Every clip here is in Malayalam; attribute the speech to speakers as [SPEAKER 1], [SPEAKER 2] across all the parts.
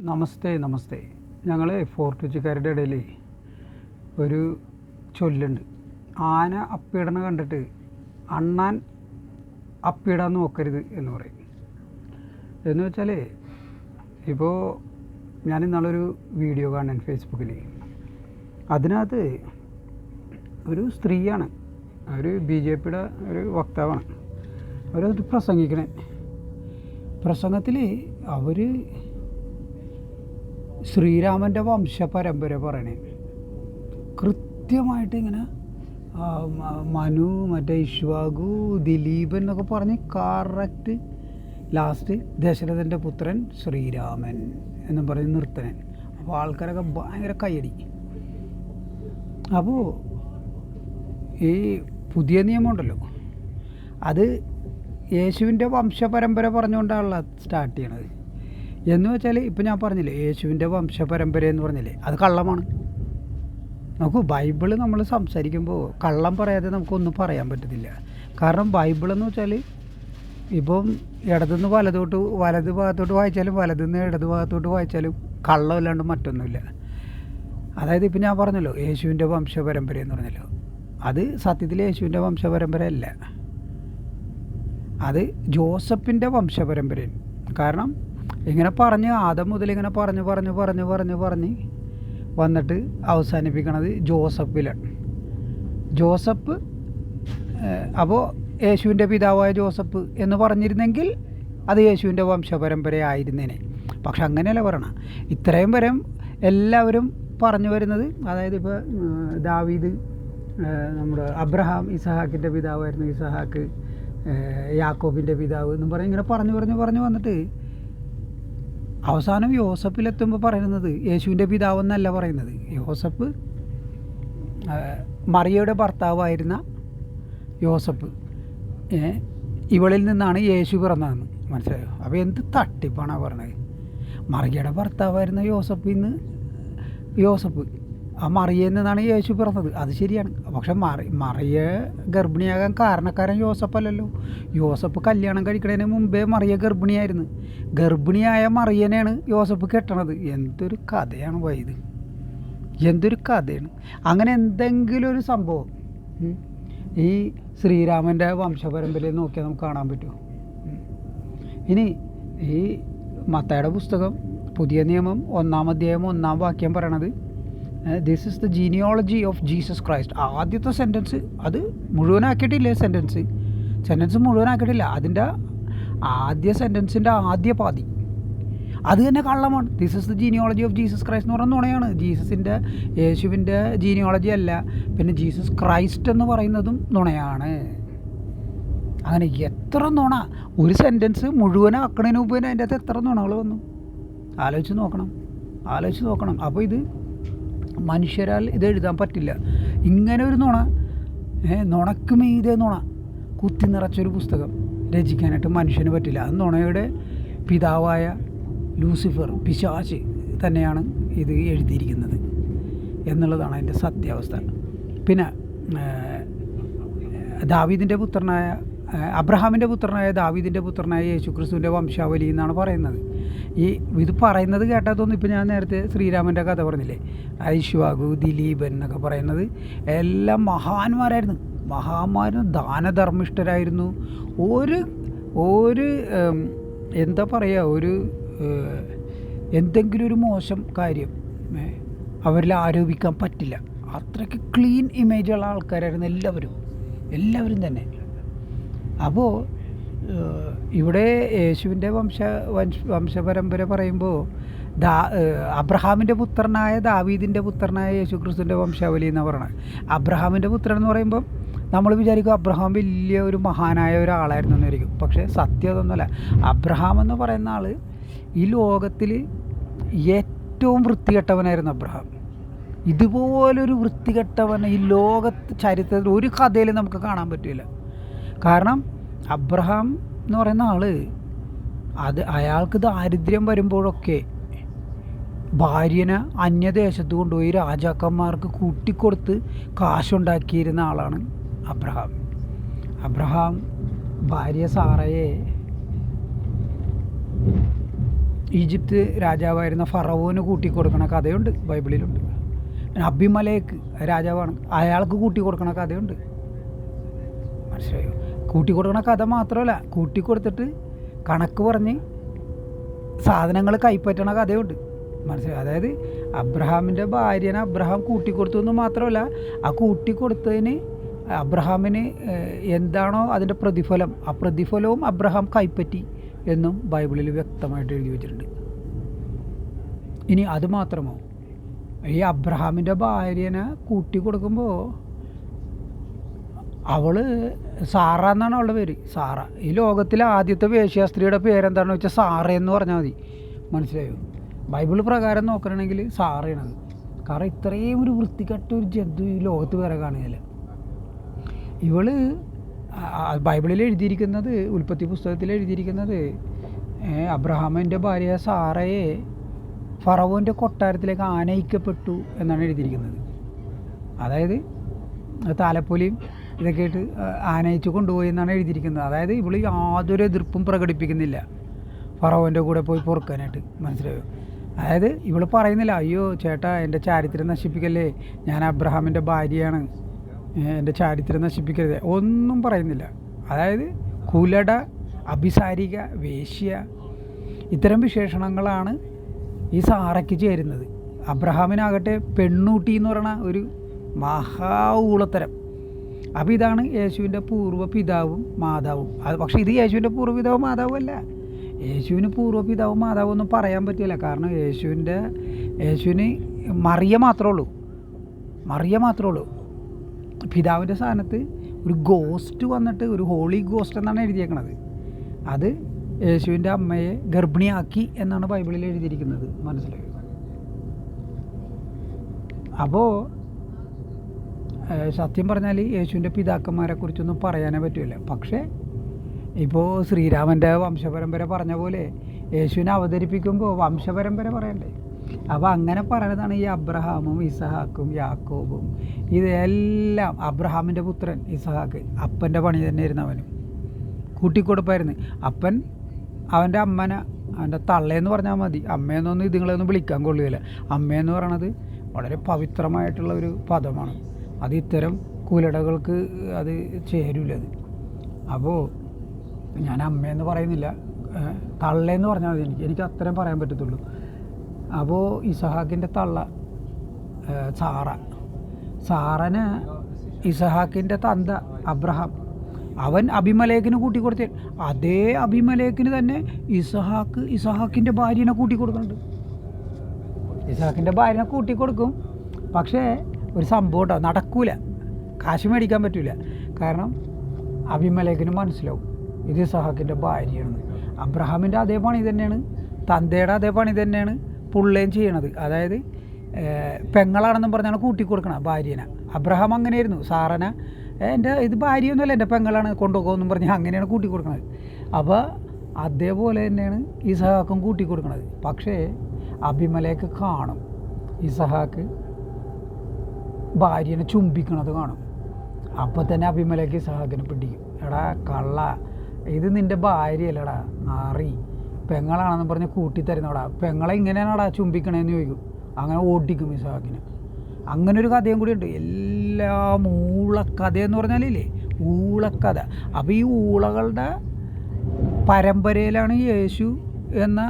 [SPEAKER 1] നമസ്തേ നമസ്തേ. ഞങ്ങൾ ഫോർട്ട് കൊച്ചിക്കാരുടെ ഇടയിൽ ഒരു ചൊല്ലുണ്ട്. ആന അപ്പിടണ കണ്ടിട്ട് അണ്ണാൻ അപ്പിടാൻ നോക്കരുത് എന്ന് പറയും. എന്ന് വെച്ചാൽ ഇപ്പോൾ ഞാൻ ഇന്നാളൊരു വീഡിയോ കാണാൻ ഫേസ്ബുക്കിൽ അതിനകത്ത് ഒരു സ്ത്രീയാണ്. ഒരു ബി ജെ പിയുടെ ഒരു വക്താവാണ്. അവരത് പ്രസംഗിക്കണേ. പ്രസംഗത്തിൽ അവർ ശ്രീരാമന്റെ വംശപരമ്പര പറയണേ. കൃത്യമായിട്ട് ഇങ്ങനെ മനു മറ്റേ ഇഷ്വാഗു ദിലീപൻ എന്നൊക്കെ പറഞ്ഞ് കറക്റ്റ് ലാസ്റ്റ് ദശരഥന്റെ പുത്രൻ ശ്രീരാമൻ എന്ന് പറഞ്ഞ് നിർത്തനൻ അപ്പോൾ ആൾക്കാരൊക്കെ ഭയങ്കര കയ്യടി. അപ്പോൾ ഈ പുതിയ നിയമമുണ്ടല്ലോ. അത് യേശുവിന്റെ വംശപരമ്പര പറഞ്ഞുകൊണ്ടാണല്ലോ സ്റ്റാർട്ട് ചെയ്യണത്. എന്ന് വെച്ചാൽ ഇപ്പം ഞാൻ പറഞ്ഞില്ലേ യേശുവിന്റെ വംശപരമ്പര എന്ന് പറഞ്ഞില്ലേ അത് കള്ളമാണ്. നമുക്ക് ബൈബിൾ നമ്മൾ സംസാരിക്കുമ്പോൾ കള്ളം പറയാതെ നമുക്കൊന്നും പറയാൻ പറ്റത്തില്ല. കാരണം ബൈബിൾ എന്ന് വെച്ചാൽ ഇപ്പം ഇടതുനിന്ന് വലതോട്ട് വലത് ഭാഗത്തോട്ട് വായിച്ചാലും വലതുനിന്ന് ഇടത് ഭാഗത്തോട്ട് വായിച്ചാലും കള്ളമല്ലാണ്ട് മറ്റൊന്നുമില്ല. അതായത് ഇപ്പം ഞാൻ പറഞ്ഞല്ലോ യേശുവിന്റെ വംശപരമ്പര എന്ന് പറഞ്ഞല്ലോ. അത് സത്യത്തിൽ യേശുവിന്റെ വംശപരമ്പര അല്ല അത് ജോസഫിന്റെ വംശപരമ്പരയാണ്. കാരണം ഇങ്ങനെ പറഞ്ഞ് ആദ്യം മുതൽ ഇങ്ങനെ പറഞ്ഞ് പറഞ്ഞ് പറഞ്ഞ് പറഞ്ഞ് പറഞ്ഞ് വന്നിട്ട് അവസാനിപ്പിക്കണത് ജോസഫിലാണ് ജോസഫ് അപ്പോൾ യേശുവിന്റെ പിതാവായ ജോസഫ് എന്ന് പറഞ്ഞിരുന്നെങ്കിൽ അത് യേശുവിന്റെ വംശപരമ്പര ആയിരുന്നേനെ. പക്ഷെ അങ്ങനെയല്ല പറയണം. ഇത്രയും വരം എല്ലാവരും പറഞ്ഞു വരുന്നത് അതായത് ഇപ്പോൾ ദാവീദ് നമ്മുടെ അബ്രഹാം ഇസഹാക്കിന്റെ പിതാവായിരുന്നു. ഇസഹാക്ക് യാക്കോബിന്റെ പിതാവ് എന്നും പറഞ്ഞ് ഇങ്ങനെ പറഞ്ഞു പറഞ്ഞു പറഞ്ഞു വന്നിട്ട് അവസാനം യോസഫിലെത്തുമ്പോൾ പറയുന്നത് യേശുവിന്റെ പിതാവെന്നല്ല പറയുന്നത്. യോസഫ് മറിയയുടെ ഭർത്താവായിരുന്ന യോസഫ്. ഇവളിൽ നിന്നാണ് യേശു പിറന്നതെന്ന്. മനസ്സിലായോ? അപ്പോൾ എന്ത് തട്ടിപ്പാണ് പറഞ്ഞത്? മറിയയുടെ ഭർത്താവായിരുന്ന യോസഫിൽ നിന്ന് യോസഫ് ആ മറിയയിൽ നിന്നാണ് യേശു പിറന്നത് അത് ശരിയാണ്. പക്ഷെ മറി മറിയ ഗർഭിണിയാകാൻ കാരണക്കാരൻ യോസഫ് അല്ലല്ലോ. യോസഫ് കല്യാണം കഴിക്കുന്നതിന് മുമ്പേ മറിയ ഗർഭിണിയായിരുന്നു. ഗർഭിണിയായ മറിയനെയാണ് യോസഫ് കെട്ടണത്. എന്തൊരു കഥയാണ് പോയത് എന്തൊരു കഥയാണ്. അങ്ങനെ എന്തെങ്കിലും ഒരു സംഭവം ഈ ശ്രീരാമന്റെ വംശപരമ്പരയിൽ നോക്കിയാൽ നമുക്ക് കാണാൻ പറ്റുമോ ഇനി ഈ മത്തയുടെ പുസ്തകം പുതിയ നിയമം ഒന്നാം അധ്യായം ഒന്നാം വാക്യം പറയണത് this is the genealogy of Jesus Christ ആദ്യത്തെ സെന്റൻസ് അത് മുഴുവനാക്കിയിട്ടില്ല സെന്റൻസ് സെന്റൻസ് മുഴുവനാക്കിയിട്ടില്ല. അതിന്റെ ആദ്യ സെന്റൻസിന്റെ ആദ്യ പാതി. അത് തന്നെ കള്ളമാണ്. This is the genealogy of Jesus Christ എന്ന് പറയുന്ന നുണയാണ്. ജീസസിന്റെ യേശുവിന്റെ ജീനിയോളജി അല്ല. പിന്നെ ജീസസ് ക്രൈസ്റ്റ് എന്ന് പറയുന്നതും നുണയാണ്. അങ്ങനെ എത്ര നുണ? ഒരു സെന്റൻസ് മുഴുവനാക്കണതിന് മുമ്പ് തന്നെ അതിന്റെ അകത്ത് എത്ര നുണകൾ വന്നു? ആലോചിച്ച് നോക്കണം. ആലോചിച്ച് നോക്കണം. അപ്പോൾ ഇത് മനുഷ്യരാൽ ഇത് എഴുതാൻ പറ്റില്ല. ഇങ്ങനെ ഒരു നുണ നുണക്ക് മീതെ നുണ. കുത്തി നിറച്ചൊരു പുസ്തകം രചിക്കാനായിട്ട് മനുഷ്യന് പറ്റില്ല. അത് നുണയുടെ പിതാവായ ലൂസിഫർ പിശാച് തന്നെയാണ് ഇത് എഴുതിയിരിക്കുന്നത് എന്നുള്ളതാണ് അതിന്റെ സത്യാവസ്ഥ. പിന്നെ ദാവീദിന്റെ പുത്രനായ അബ്രഹാമിന്റെ പുത്രനായ ദാവിദിന്റെ പുത്രനായ യേശു ക്രിസ്തുവിന്റെ വംശാവലി എന്നാണ് പറയുന്നത്. ഈ ഇത് പറയുന്നത് കേട്ടാത്തൊന്നും ഇപ്പം ഞാൻ നേരത്തെ ശ്രീരാമന്റെ കഥ പറഞ്ഞില്ലേ? ഐശ്വാഗു ദിലീപൻ എന്നൊക്കെ പറയുന്നത്. എല്ലാം മഹാന്മാരായിരുന്നു. മഹാന്മാരും ദാനധർമ്മിഷ്ഠരായിരുന്നു. ഒരു ഒരു എന്താ പറയുക ഒരു എന്തെങ്കിലും ഒരു മോശം കാര്യം അവരിൽ ആരോപിക്കാൻ പറ്റില്ല. അത്രയ്ക്ക് ക്ലീൻ ഇമേജുള്ള ആൾക്കാരായിരുന്നു എല്ലാവരും. എല്ലാവരും തന്നെ. അപ്പോൾ ഇവിടെ യേശുവിന്റെ വംശ വംശ വംശപരമ്പര പറയുമ്പോൾ ദാ അബ്രഹാമിന്റെ പുത്രനായ ദാവീദിന്റെ പുത്രനായ യേശു ക്രിസ്തുവിന്റെ വംശാവലി എന്ന് പറയുന്നത് അബ്രഹാമിന്റെ പുത്രൻ എന്ന് പറയുമ്പം നമ്മൾ വിചാരിക്കും അബ്രഹാം വലിയ ഒരു മഹാനായ ഒരാളായിരുന്നു എന്നായിരിക്കും. പക്ഷേ സത്യം അതൊന്നുമല്ല. അബ്രഹാം എന്ന് പറയുന്ന ആൾ ഈ ലോകത്തിൽ ഏറ്റവും വൃത്തികെട്ടവനായിരുന്നു അബ്രഹാം. ഇതുപോലൊരു വൃത്തികെട്ടവൻ ഈ ലോകത്ത് ചരിത്രത്തിൽ ഒരു കഥയിൽ നമുക്ക് കാണാൻ പറ്റില്ല. കാരണം അബ്രഹാം എന്ന് പറയുന്ന ആൾ അത് അയാൾക്ക് ദാരിദ്ര്യം വരുമ്പോഴൊക്കെ ഭാര്യനെ അന്യദേശത്ത് കൊണ്ടുപോയി രാജാക്കന്മാർക്ക് കൂട്ടിക്കൊടുത്ത് കാശുണ്ടാക്കിയിരുന്ന ആളാണ് അബ്രഹാം. അബ്രഹാം ഭാര്യ സാറയെ ഈജിപ്ത് രാജാവായിരുന്ന ഫറവോന് കൂട്ടിക്കൊടുക്കണ കഥയുണ്ട് ബൈബിളിലുണ്ട്. അബിമലേക്ക് രാജാവാണ് അയാൾക്ക് കൂട്ടിക്കൊടുക്കണ കഥയുണ്ട്. മനസ്സിലായോ? കൂട്ടിക്കൊടുക്കണ കഥ മാത്രമല്ല കൂട്ടി കൊടുത്തിട്ട് കണക്ക് പറഞ്ഞ് സാധനങ്ങൾ കൈപ്പറ്റണ കഥയുണ്ട്. മനസ്സിലായി? അതായത് അബ്രഹാമിന്റെ ഭാര്യനെ അബ്രഹാം കൂട്ടിക്കൊടുത്തു എന്ന് മാത്രമല്ല ആ കൂട്ടിക്കൊടുത്തതിന് അബ്രഹാമിന് ഏഹ്, എന്താണോ അതിന്റെ പ്രതിഫലം ആ പ്രതിഫലവും അബ്രഹാം കൈപ്പറ്റി എന്നും ബൈബിളിൽ വ്യക്തമായിട്ട് എഴുതി വെച്ചിട്ടുണ്ട്. ഇനി അത് മാത്രമോ? ഈ അബ്രഹാമിന്റെ ഭാര്യനെ കൂട്ടിക്കൊടുക്കുമ്പോൾ അവൾ സാറ എന്നാണ് അവളുടെ പേര്. സാറ. ഈ ലോകത്തിലെ ആദ്യത്തെ വേശ്യാസ്ത്രീയുടെ പേരെന്താണെന്ന് വെച്ചാൽ സാറ എന്ന് പറഞ്ഞാൽ മതി. മനസ്സിലായോ? ബൈബിൾ പ്രകാരം നോക്കണമെങ്കിൽ സാറയാണത് കാരണം ഇത്രയും ഒരു വൃത്തികെട്ട ഒരു ജന്തു ഈ ലോകത്ത് വേറെ കാണുകയില്ല ഇവൾ ബൈബിളിൽ എഴുതിയിരിക്കുന്നത് ഉൽപ്പത്തി പുസ്തകത്തിൽ എഴുതിയിരിക്കുന്നത് അബ്രഹാമിന്റെ ഭാര്യ സാറയെ ഫറവോന്റെ കൊട്ടാരത്തിലേക്ക് ആനയിക്കപ്പെട്ടു എന്നാണ് എഴുതിയിരിക്കുന്നത്. അതായത് താലപ്പൊലിയും ഇതൊക്കെ ആയിട്ട് ആനയിച്ചു കൊണ്ടുപോയി എന്നാണ് എഴുതിയിരിക്കുന്നത്. അതായത് ഇവൾ യാതൊരു എതിർപ്പും പ്രകടിപ്പിക്കുന്നില്ല. ഫറവോന്റെ കൂടെ പോയി പൊറുക്കാനായിട്ട് മനസ്സിലായോ? അതായത് ഇവൾ പറയുന്നില്ല അയ്യോ ചേട്ടാ എന്റെ ചാരിത്രം നശിപ്പിക്കല്ലേ? ഞാൻ അബ്രഹാമിന്റെ ഭാര്യയാണ്. എന്റെ ചാരിത്രം നശിപ്പിക്കരുത്. ഒന്നും പറയുന്നില്ല. അതായത് കുലട അഭിസാരിക വേശ്യ ഇത്തരം വിശേഷണങ്ങളാണ് ഈ സാറയ്ക്ക് ചേരുന്നത്. അബ്രഹാമിനാകട്ടെ പെണ്ണൂട്ടി എന്ന് പറയുന്ന ഒരു മഹാ ഊളത്തരം. അപ്പോൾ ഇതാണ് യേശുവിന്റെ പൂർവ പിതാവും മാതാവും. അത് പക്ഷേ ഇത് യേശുവിന്റെ പൂർവ പിതാവും മാതാവും അല്ല. യേശുവിന് പൂർവ പിതാവും മാതാവും ഒന്നും പറയാൻ പറ്റില്ല. കാരണം യേശുവിന്റെ യേശുവിന് മറിയ മാത്രമേ ഉള്ളൂ. മറിയ മാത്രമേ ഉള്ളൂ. പിതാവിന്റെ സ്ഥാനത്ത് ഒരു ഗോസ്റ്റ് വന്നിട്ട് ഒരു ഹോളി ഗോസ്റ്റ് എന്നാണ് എഴുതിയേക്കണത്. അത് യേശുവിന്റെ അമ്മയെ ഗർഭിണിയാക്കി എന്നാണ് ബൈബിളിൽ എഴുതിയിരിക്കുന്നത്. മനസ്സിലായി? അപ്പോൾ സത്യം പറഞ്ഞാൽ യേശുവിന്റെ പിതാക്കന്മാരെ കുറിച്ചൊന്നും പറയാനേ പറ്റില്ല പക്ഷേ ഇപ്പോൾ ശ്രീരാമന്റെ വംശപരമ്പര പറഞ്ഞ പോലെ യേശുവിനെ അവതരിപ്പിക്കുമ്പോൾ വംശപരമ്പര പറയണ്ടേ? അപ്പോൾ അങ്ങനെ പറയുന്നതാണ് ഈ അബ്രഹാമും ഇസഹാക്കും യാക്കോബും. ഇതെല്ലാം അബ്രഹാമിന്റെ പുത്രൻ ഇസഹാക്ക്. അപ്പന്റെ പണി തന്നെ ആയിരുന്നു അവനും. കൂട്ടിക്കൊടുപ്പായിരുന്നു. അപ്പൻ അവന്റെ അമ്മനെ അവന്റെ തള്ളയെന്ന് പറഞ്ഞാൽ മതി. അമ്മയെന്നൊന്നും ഇതുങ്ങളെയൊന്നും വിളിക്കാൻ കൊള്ളുകയില്ല. അമ്മയെന്ന് പറയണത് വളരെ പവിത്രമായിട്ടുള്ള ഒരു പദമാണ്. അത് ഇത്തരം കുലടകൾക്ക് അത് ചേരൂലത്. അപ്പോൾ ഞാൻ അമ്മയെന്ന് പറയുന്നില്ല. തള്ളയെന്ന് പറഞ്ഞാൽ മതി എനിക്ക്. എനിക്ക് അത്രയും പറയാൻ പറ്റത്തുള്ളൂ. അപ്പോൾ ഇസഹാക്കിന്റെ തള്ള സാറ. സാറന് ഇസഹാക്കിന്റെ തന്ത അബ്രഹാം. അവൻ അഭിമലേഖിന് കൂട്ടിക്കൊടുത്തേ. അതേ അഭിമലേഖിന് തന്നെ ഇസഹാക്ക് ഇസഹാക്കിന്റെ ഭാര്യനെ കൂട്ടിക്കൊടുക്കുന്നുണ്ട്. ഇസഹാക്കിന്റെ ഭാര്യനെ കൂട്ടിക്കൊടുക്കും. പക്ഷേ ഒരു സംഭവം ഉണ്ടാവും നടക്കൂല. കാശ് മേടിക്കാൻ പറ്റില്ല കാരണം അഭിമലേഖന് മനസ്സിലാവും. ഇത് സഹാക്കിന്റെ ഭാര്യയാണ്. അബ്രഹാമിന്റെ അതേ പണി തന്നെയാണ്. തന്തയുടെ അതേ പണി തന്നെയാണ് പുള്ളേം ചെയ്യണത്. അതായത് പെങ്ങളാണെന്നും പറഞ്ഞാണ് കൂട്ടിക്കൊടുക്കണം ഭാര്യനെ. അബ്രഹാം അങ്ങനെയായിരുന്നു. സാറന എന്റെ ഇത് ഭാര്യയൊന്നുമല്ല എന്റെ പെങ്ങളാണ് കൊണ്ടുപോകുമെന്നും പറഞ്ഞ് അങ്ങനെയാണ് കൂട്ടിക്കൊടുക്കണത്. അപ്പോൾ അതേപോലെ തന്നെയാണ് ഈ ഇസഹാക്കും കൂട്ടിക്കൊടുക്കണത്. പക്ഷേ അഭിമലേക്ക് കാണും. ഇസഹാക്ക് ഭാര്യനെ ചുംബിക്കണത് കാണും. അപ്പോൾ തന്നെ അഭിമലേക്ക് ഇസഹാക്കിനെ പിടിക്കും. എടാ കള്ള. ഇത് നിന്റെ ഭാര്യയല്ലടാ നാറി. പെങ്ങളാണെന്ന് പറഞ്ഞ് കൂട്ടി തരുന്നവടാ പെങ്ങളെ ഇങ്ങനെയാണടാ ചുംബിക്കണേന്ന് ചോദിക്കും. അങ്ങനെ ഓടിക്കും ഈ ഇസഹാക്കിനെ അങ്ങനെ ഒരു കഥയും കൂടി ഉണ്ട്. എല്ലാ ഊളക്കഥ എന്ന് പറഞ്ഞാലില്ലേ ഊളക്കഥ. അപ്പോൾ ഈ ഊളകളുടെ പരമ്പരയിലാണ് യേശു എന്ന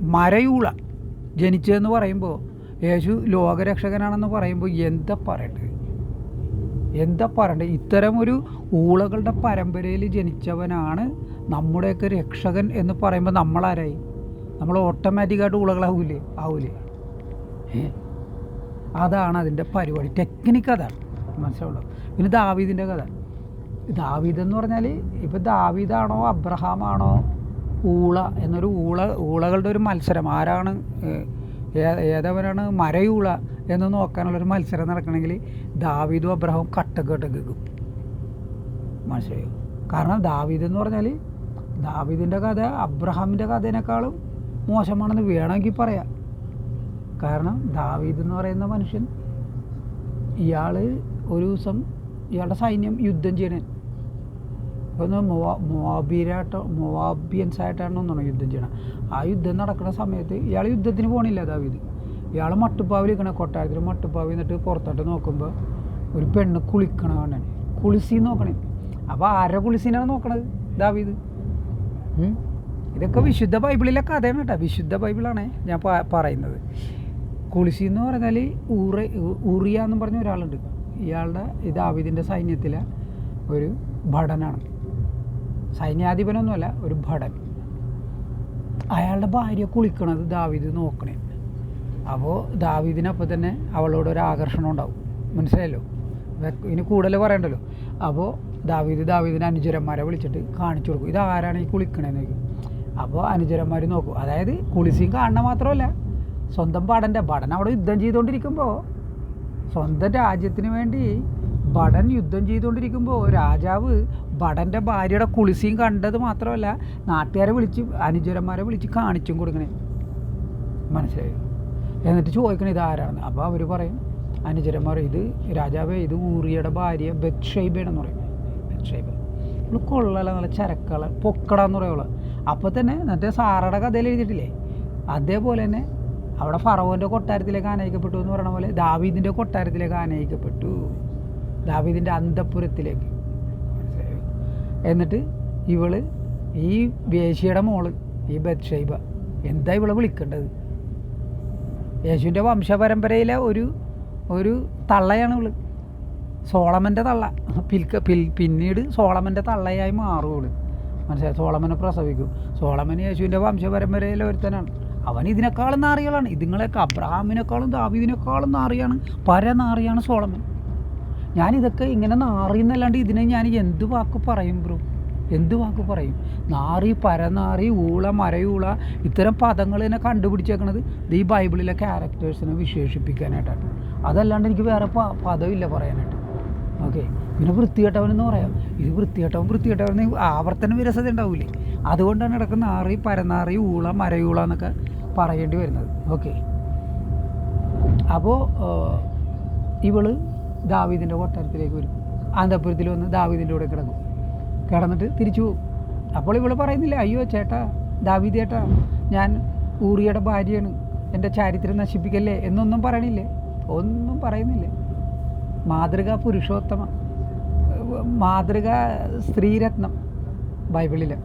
[SPEAKER 1] മരയൂള ജനിച്ചതെന്ന് പറയുമ്പോൾ യേശു ലോകരക്ഷകനാണെന്ന് പറയുമ്പോൾ എന്താ പറയണ്ടത് എന്താ പറയണ്ടത് ഇത്തരം ഒരു ഊളകളുടെ പരമ്പരയിൽ ജനിച്ചവനാണ് നമ്മുടെയൊക്കെ രക്ഷകൻ എന്ന് പറയുമ്പോൾ നമ്മളാരായി? നമ്മൾ ഓട്ടോമാറ്റിക്കായിട്ട് ഊളകളാവൂലേ? ആവൂലേ? അതാണ് അതിന്റെ പരിപാടി. ടെക്നിക്ക് അതാണ്. മനസ്സിലാവുള്ളൂ പിന്നെ ദാവീദിന്റെ കഥ. ദാവീദ് എന്ന് പറഞ്ഞാൽ ഇപ്പം ദാവീദാണോ അബ്രഹാമാണോ ഊള എന്നൊരു ഊള ഊളകളുടെ ഒരു മത്സരം. ആരാണ് ഏ- പറയുകയാണ് മരയൂള എന്ന് നോക്കാനുള്ളൊരു മത്സരം നടക്കണമെങ്കിൽ ദാവീദും അബ്രഹാവും കട്ടക്കെട്ടക്കും മനസ്സിലായോ? കാരണം ദാവീദ് എന്ന് പറഞ്ഞാൽ ദാവീദിന്റെ കഥ അബ്രഹാമിന്റെ കഥേനേക്കാളും മോശമാണെന്ന് വേണമെങ്കിൽ പറയാം. കാരണം ദാവീദ് എന്ന് പറയുന്ന മനുഷ്യൻ ഇയാൾ ഒരു ദിവസം ഇയാളുടെ സൈന്യം യുദ്ധം ചെയ്യണേ. ഒന്ന് മൊവാ മൊവാബിയരായിട്ടോ മൊവാബിയൻസ് ആയിട്ടാണോ ഒന്നാണ് യുദ്ധം ചെയ്യണം. ആ യുദ്ധം നടക്കുന്ന സമയത്ത് ഇയാൾ യുദ്ധത്തിന് പോകണില്ല ദാവീദ്. ഇയാൾ മട്ടുപ്പാവിൽ നിൽക്കണ കൊട്ടാരത്തിൽ മട്ടുപ്പാവിൽ നിന്നിട്ട് പുറത്തോട്ട് നോക്കുമ്പോൾ ഒരു പെണ്ണ് കുളിക്കണ കാണാൻ കുളിസി നോക്കണേ. അപ്പോൾ ആരുടെ കുളിസീനാണ് നോക്കണത് ദാവീദ്. ഇതൊക്കെ വിശുദ്ധ ബൈബിളിലെ കഥയാണ് കേട്ടോ. വിശുദ്ധ ബൈബിളാണ് ഞാൻ പറയുന്നത്. കുളിസി എന്ന് പറഞ്ഞാൽ ഊറ ഊറിയ എന്ന് പറഞ്ഞ ഒരാളുണ്ട്. ഇയാളുടെ ദാവീദിന്റെ സൈന്യത്തിലെ ഒരു ഭടനാണ്. സൈന്യാധിപനൊന്നുമല്ല ഒരു ഭടൻ. അയാളുടെ ഭാര്യ കുളിക്കണത് ദാവീദ് നോക്കണേ. അപ്പോൾ ദാവീദിനപ്പം തന്നെ അവളോട് ഒരു ആകർഷണം ഉണ്ടാവും. മനസ്സിലായല്ലോ? ഇനി കൂടുതൽ പറയണ്ടല്ലോ? അപ്പോൾ ദാവീദ് ദാവീദിനെ അനുചരന്മാരെ വിളിച്ചിട്ട് കാണിച്ചു കൊടുക്കും. ഇത് ആരാണ് ഈ കുളിക്കണേന്ന് ചോദിക്കും. അപ്പോൾ അനുചരന്മാർ നോക്കും. അതായത് കുളിസിയും കാണണ മാത്രമല്ല സ്വന്തം ഭടന്റെ ഭടൻ അവിടെ യുദ്ധം ചെയ്തുകൊണ്ടിരിക്കുമ്പോൾ സ്വന്തം രാജ്യത്തിന് വേണ്ടി ഭടൻ യുദ്ധം ചെയ്തുകൊണ്ടിരിക്കുമ്പോൾ രാജാവ് ഭടന്റെ ഭാര്യയുടെ കുളിസിയും കണ്ടത് മാത്രമല്ല നാട്ടുകാരെ വിളിച്ച് അനുചരന്മാരെ വിളിച്ച് കാണിച്ചും കൊടുക്കണേ. മനസ്സിലായോ? എന്നിട്ട് ചോദിക്കണേ ഇത് ആരാണെന്ന്? അപ്പോൾ അവർ പറയും അനുചരന്മാർ ഇത് രാജാവേ ഇത് ഊറിയുടെ ഭാര്യ ബെത്ഷൈബയാണെന്ന് പറയും. ബെത്ഷൈബ. ഇവൾ കൊള്ളല നല്ല ചരക്കള പൊക്കടാന്ന് പറയുള്ളൂ അപ്പോൾ തന്നെ എന്നിട്ട് സാറയുടെ കഥയിൽ എഴുതിയിട്ടില്ലേ? അതേപോലെ തന്നെ അവിടെ ഫറവോന്റെ കൊട്ടാരത്തിലേക്ക് ആനയിക്കപ്പെട്ടു എന്ന് പറയുന്ന പോലെ ദാവീദിന്റെ കൊട്ടാരത്തിലേക്ക് ആനയിക്കപ്പെട്ടു. ദാവീദിന്റെ അന്തപുരത്തിലേക്ക്. എന്നിട്ട് ഇവൾ ഈ വേശിയുടെ മോൾ ഈ ബത്ഷൈബ എന്താ ഇവളെ വിളിക്കേണ്ടത്? യേശുവിന്റെ വംശപരമ്പരയിലെ ഒരു ഒരു തള്ളയാണ് ഇവൾ. സോളമന്റെ തള്ള. പിൽക്ക പിൽ പിന്നീട് സോളമന്റെ തള്ളയായി മാറും ഇവൾ. മനസ്സിലായി? സോളമനെ പ്രസവിക്കും. സോളമൻ യേശുവിന്റെ വംശപരമ്പരയിലെ ഒരുത്തനാണ്. അവൻ ഇതിനേക്കാളും നാറികളാണ് ഇതുങ്ങളെയൊക്കെ അബ്രഹാമിനേക്കാളും ദാവീദിനേക്കാളും നാറിയാണ് പരനാറിയാണ് സോളമൻ. ഞാനിതൊക്കെ ഇങ്ങനെ നാറിയെന്നല്ലാണ്ട് ഇതിനെ ഞാൻ എന്ത് വാക്ക് പറയും ബ്രോ? എന്ത് വാക്ക് പറയും? നാറി പരനാറി ഊള മരയൂള ഇത്തരം പദങ്ങൾ തന്നെ കണ്ടുപിടിച്ചേക്കണത് ഇത് ഈ ബൈബിളിലെ ക്യാരക്ടേഴ്സിനെ വിശേഷിപ്പിക്കാനായിട്ടാണ് അതല്ലാണ്ട് എനിക്ക് വേറെ പദമില്ല പറയാനായിട്ട്. ഓക്കെ പിന്നെ വൃത്തികെട്ടവനെന്ന് പറയാം. ഇത് വൃത്തികെട്ടവൻ വൃത്തികെട്ടവൻ ആവർത്തന വിരസത ഉണ്ടാവില്ലേ അതുകൊണ്ടാണ് ഇടയ്ക്ക് നാറി പരനാറി ഊള മരയൂള എന്നൊക്കെ പറയേണ്ടി വരുന്നത്. ഓക്കെ. അപ്പോൾ ഇവൾ ദാവീദിന്റെ കൊട്ടാരത്തിലേക്ക് വരും. അന്തപുരത്തിൽ വന്ന് ദാവീദിന്റെ കൂടെ കിടക്കും. കിടന്നിട്ട് തിരിച്ചു പോകും. അപ്പോൾ ഇവൾ പറയുന്നില്ല അയ്യോ ചേട്ടാ ദാവീദ് ചേട്ടാ ഞാൻ ഊറിയുടെ ഭാര്യയാണ്. എന്റെ ചാരിത്രം നശിപ്പിക്കല്ലേ? എന്നൊന്നും പറയണില്ലേ. ഒന്നും പറയുന്നില്ലേ. മാതൃക പുരുഷോത്തമ മാതൃക സ്ത്രീരത്നം ബൈബിളിൽ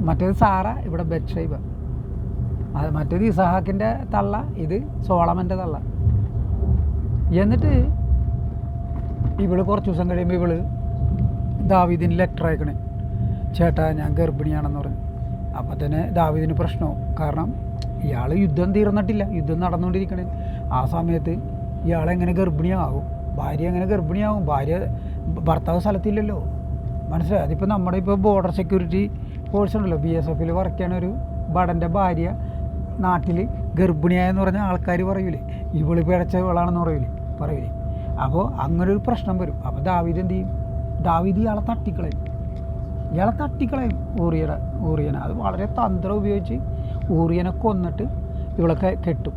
[SPEAKER 1] മറ്റേത് സാറ ഇവിടെ ബെറ്റ്ഷൈബ അത് മറ്റേത് ഇസഹാക്കിന്റെ തള്ള ഇത് സോളമന്റെ തള്ള. എന്നിട്ട് ഇവൾ കുറച്ച് ദിവസം കഴിയുമ്പോൾ ഇവൾ ദാവീദിന് ലെറ്റർ അയക്കണേ. ചേട്ടാ ഞാൻ ഗർഭിണിയാണെന്ന് പറഞ്ഞു. അപ്പോൾ തന്നെ ദാവീദിന് പ്രശ്നവും. കാരണം ഇയാൾ യുദ്ധം തീർന്നിട്ടില്ല. യുദ്ധം നടന്നുകൊണ്ടിരിക്കണേ. ആ സമയത്ത് ഇയാളെങ്ങനെ ഗർഭിണിയാകും? ഭാര്യ എങ്ങനെ ഗർഭിണിയാകും? ഭാര്യ ഭർത്താവ് സ്ഥലത്തില്ലല്ലോ. മനസ്സിലായി? അതിപ്പോൾ നമ്മുടെ ഇപ്പോൾ ബോർഡർ സെക്യൂരിറ്റി ഫോഴ്സ് ഉണ്ടല്ലോ. ബി എസ് എഫിൽ വർക്ക് ചെയ്യണ ഒരു ഭടന്റെ ഭാര്യ നാട്ടിൽ ഗർഭിണിയായെന്ന് പറഞ്ഞ ആൾക്കാർ പറയൂലേ? ഇവൾ പിഴച്ച ഇവളാണെന്ന് പറയൂലേ? പറയൂലേ? അപ്പോൾ അങ്ങനെ ഒരു പ്രശ്നം വരും. അപ്പോൾ ദാവീദ് എന്ത് ചെയ്യും? ദാവീദ് ഇയാളെ തട്ടിക്കളയും. ഇയാളെ തട്ടിക്കളയും ഊറിയുടെ ഊറിയനെ. അത് വളരെ തന്ത്രം ഉപയോഗിച്ച് ഊറിയനെ കൊന്നിട്ട് ഇവളെ കെട്ടും.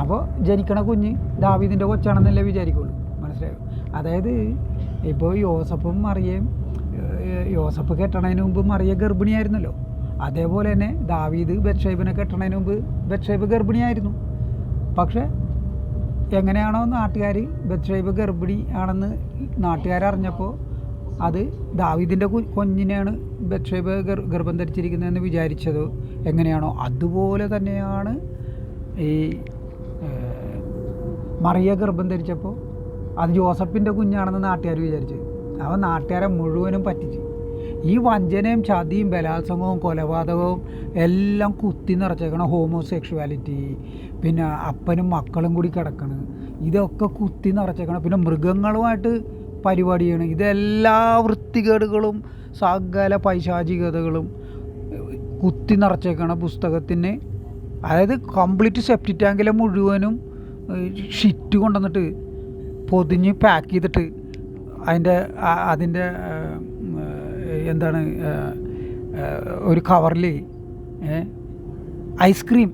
[SPEAKER 1] അപ്പോൾ ജനിക്കണ കുഞ്ഞ് ദാവീദിന്റെ കൊച്ചാണെന്നല്ലേ വിചാരിക്കുള്ളൂ. മനസ്സിലായോ? അതായത് ഇപ്പോൾ യോസഫും മറിയയും യോസഫ് കെട്ടണതിന് മുമ്പ് മറിയ ഗർഭിണിയായിരുന്നല്ലോ. അതേപോലെ തന്നെ ദാവീദ് ബത്ഷൈബിനെ കെട്ടണതിന് മുമ്പ് ബത്ഷൈബ് ഗർഭിണിയായിരുന്നു. പക്ഷേ എങ്ങനെയാണോ നാട്ടുകാർ ബത്ഷൈബ് ഗർഭിണി ആണെന്ന് നാട്ടുകാർ അറിഞ്ഞപ്പോൾ അത് ദാവീദിന്റെ കുഞ്ഞിനെയാണ് ബത്ഷൈബ് ഗർ ഗർഭം ധരിച്ചിരിക്കുന്നതെന്ന് വിചാരിച്ചത് എങ്ങനെയാണോ അതുപോലെ തന്നെയാണ് ഈ മറിയ ഗർഭം ധരിച്ചപ്പോൾ അത് ജോസഫിന്റെ കുഞ്ഞാണെന്ന് നാട്ടുകാർ വിചാരിച്ചു. അവൻ നാട്ടുകാരെ മുഴുവനും പറ്റിച്ചു. ഈ വഞ്ചനയും ചതിയും ബലാത്സംഗവും കൊലപാതകവും എല്ലാം കുത്തി നിറച്ചേക്കണം ഹോമോസെക്ഷുവാലിറ്റി. പിന്നെ അപ്പനും മക്കളും കൂടി കിടക്കണം. ഇതൊക്കെ കുത്തി നിറച്ചേക്കണം. പിന്നെ മൃഗങ്ങളുമായിട്ട് പരിപാടി ചെയ്യണം. ഇതെല്ലാ വൃത്തികേടുകളും സകല പൈശാചികതകളും കുത്തി നിറച്ചേക്കണ പുസ്തകത്തിന്. അതായത് കംപ്ലീറ്റ് സെപ്റ്റി ടാങ്കിലെ മുഴുവനും ഷിറ്റ് കൊണ്ടുവന്നിട്ട് പൊതിഞ്ഞ് പാക്ക് ചെയ്തിട്ട് അതിന്റെ അതിന്റെ എന്താണ് ഒരു കവറിൽ ഐസ്ക്രീം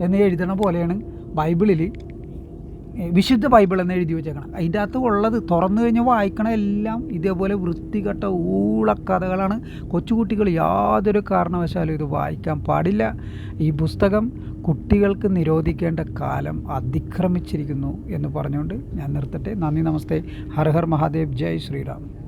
[SPEAKER 1] എന്ന് എഴുതണ പോലെയാണ് ബൈബിളിൽ വിശുദ്ധ ബൈബിൾ എന്ന് എഴുതി വെച്ചേക്കണം അതിന്റെ അകത്ത് ഉള്ളത് തുറന്നു കഴിഞ്ഞാൽ വായിക്കണ എല്ലാം ഇതേപോലെ വൃത്തികെട്ട ഊളക്കഥകളാണ്. കൊച്ചുകുട്ടികൾ യാതൊരു കാരണവശാലും ഇത് വായിക്കാൻ പാടില്ല. ഈ പുസ്തകം കുട്ടികൾക്ക് നിരോധിക്കേണ്ട കാലം അതിക്രമിച്ചിരിക്കുന്നു എന്ന് പറഞ്ഞുകൊണ്ട് ഞാൻ നിർത്തട്ടെ. നന്ദി നമസ്തേ. ഹർ ഹർ മഹാദേവ്. ജയ് ശ്രീറാം.